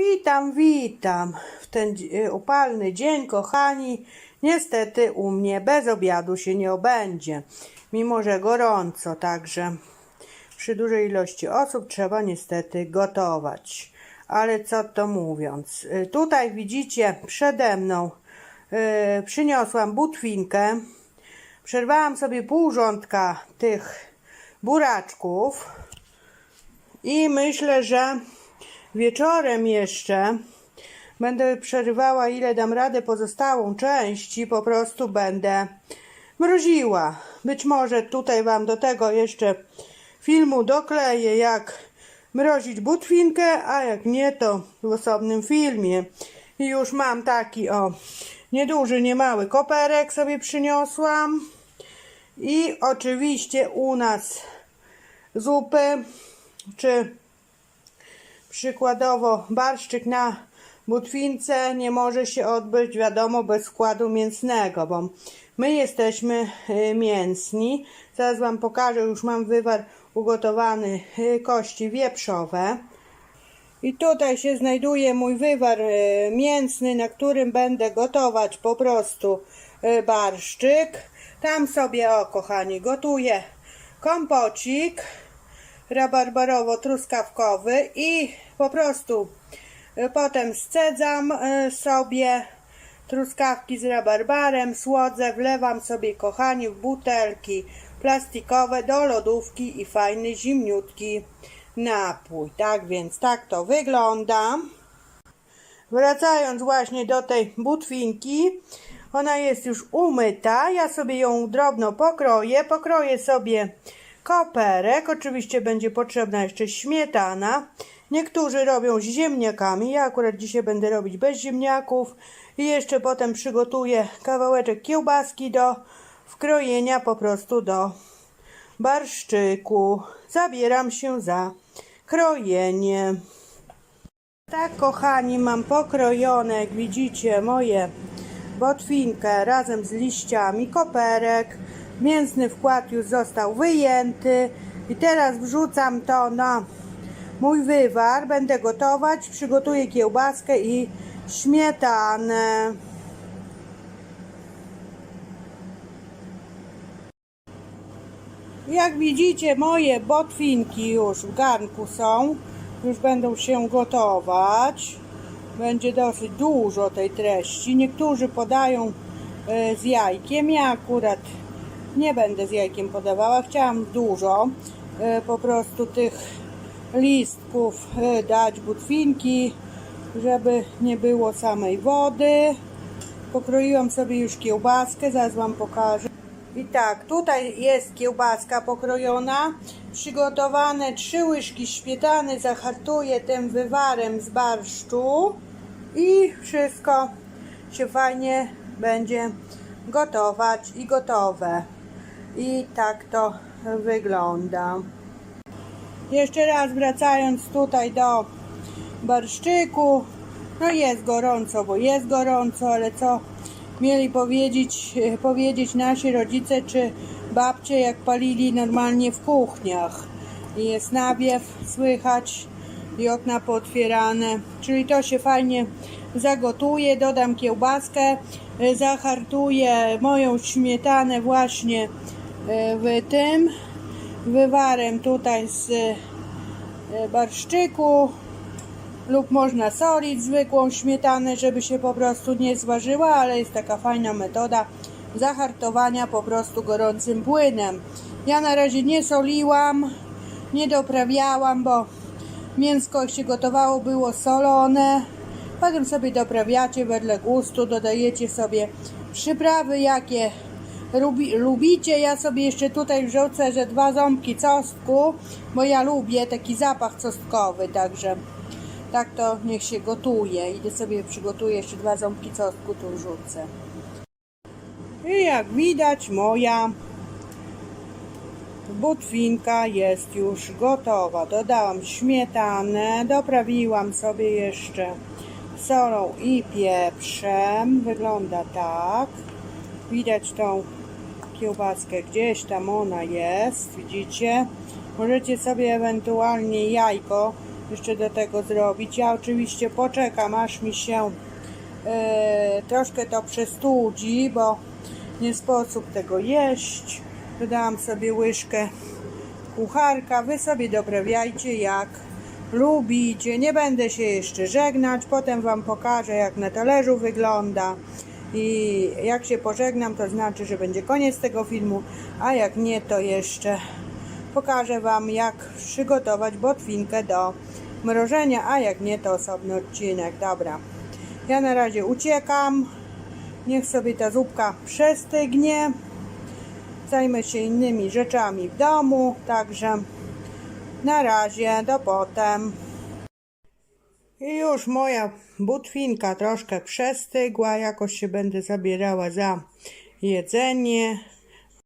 Witam, witam. W ten dzi- upalny dzień, kochani, niestety u mnie bez obiadu się nie obędzie. Mimo, że gorąco, także przy dużej ilości osób trzeba niestety gotować. Ale co to mówiąc, y, tutaj widzicie przede mną y, przyniosłam butwinkę. Przerwałam sobie pół rządka tych buraczków i myślę, że wieczorem jeszcze będę przerywała ile dam radę pozostałą część i po prostu będę mroziła. Być może tutaj Wam do tego jeszcze filmu dokleję jak mrozić butwinkę, a jak nie to w osobnym filmie. I już mam taki o nieduży, niemały koperek sobie przyniosłam. I oczywiście u nas zupy, czy przykładowo barszczyk na butwince nie może się odbyć, wiadomo, bez składu mięsnego, bo my jesteśmy y, mięsni. Zaraz Wam pokażę, już mam wywar ugotowany y, kości wieprzowe. I tutaj się znajduje mój wywar y, mięsny, na którym będę gotować po prostu barszczyk. Tam sobie, o kochani, gotuję kompocik rabarbarowo-truskawkowy i po prostu y, potem scedzam y, sobie truskawki z rabarbarem, słodzę, wlewam sobie, kochani, w butelki plastikowe do lodówki i fajny, zimniutki napój. Tak więc tak to wygląda. Wracając właśnie do tej butwinki, ona jest już umyta. Ja sobie ją drobno pokroję. Pokroję sobie koperek. Oczywiście będzie potrzebna jeszcze śmietana. Niektórzy robią z ziemniakami. Ja akurat dzisiaj będę robić bez ziemniaków. I jeszcze potem przygotuję kawałeczek kiełbaski do wkrojenia po prostu do barszczyku. Zabieram się za krojenie. Tak, kochani, mam pokrojone, jak widzicie, moje botwinkę razem z liściami, koperek. Mięsny wkład już został wyjęty i teraz wrzucam to na mój wywar. Będę gotować, przygotuję kiełbaskę i śmietanę. Jak widzicie, moje botwinki już w garnku są. Już będą się gotować. Będzie dosyć dużo tej treści. Niektórzy podają e, z jajkiem. Ja akurat nie będę z jajkiem podawała. Chciałam dużo e, po prostu tych listków e, dać butwinki, żeby nie było samej wody. Pokroiłam sobie już kiełbaskę, zaraz Wam pokażę. I tak, tutaj jest kiełbaska pokrojona, przygotowane trzy łyżki śmietany, zahartuję tym wywarem z barszczu i wszystko się fajnie będzie gotować i gotowe. I tak to wygląda. Jeszcze raz wracając tutaj do barszczyku, no jest gorąco, bo jest gorąco, ale co mieli powiedzieć, powiedzieć nasi rodzice czy babcie, jak palili normalnie w kuchniach. I jest nawiew słychać i okna pootwierane, czyli to się fajnie zagotuje, dodam kiełbaskę, e, zahartuję moją śmietanę właśnie w tym wywarem tutaj z e, barszczyku lub można solić zwykłą śmietanę, żeby się po prostu nie zważyła, ale jest taka fajna metoda zahartowania po prostu gorącym płynem. Ja na razie nie soliłam, nie doprawiałam, bo mięsko się gotowało było solone. Potem sobie doprawiacie wedle gustu, dodajecie sobie przyprawy jakie lubi, lubicie. Ja sobie jeszcze tutaj wrzucę, że dwa ząbki czosnku, bo ja lubię taki zapach czosnkowy, także tak to niech się gotuje. Idę sobie przygotuję jeszcze dwa ząbki czosnku, tu wrzucę. I jak widać moja butwinka jest już gotowa. Dodałam śmietanę, doprawiłam sobie jeszcze solą i pieprzem. Wygląda tak. Widać tą kiełbaskę gdzieś tam ona jest, widzicie? Możecie sobie ewentualnie jajko jeszcze do tego zrobić. Ja oczywiście poczekam, aż mi się e, troszkę to przestudzi, bo nie sposób tego jeść. Dodałam sobie łyżkę kucharka. Wy sobie doprawiajcie jak lubicie. Nie będę się jeszcze żegnać. Potem Wam pokażę, jak na talerzu wygląda. I jak się pożegnam, to znaczy, że będzie koniec tego filmu, a jak nie, to jeszcze pokażę Wam, jak przygotować botwinkę do mrożenia, a jak nie, to osobny odcinek. Dobra, ja na razie uciekam. Niech sobie ta zupka przestygnie. Zajmę się innymi rzeczami w domu, także na razie, do potem. I już moja butwinka troszkę przestygła, jakoś się będę zabierała za jedzenie.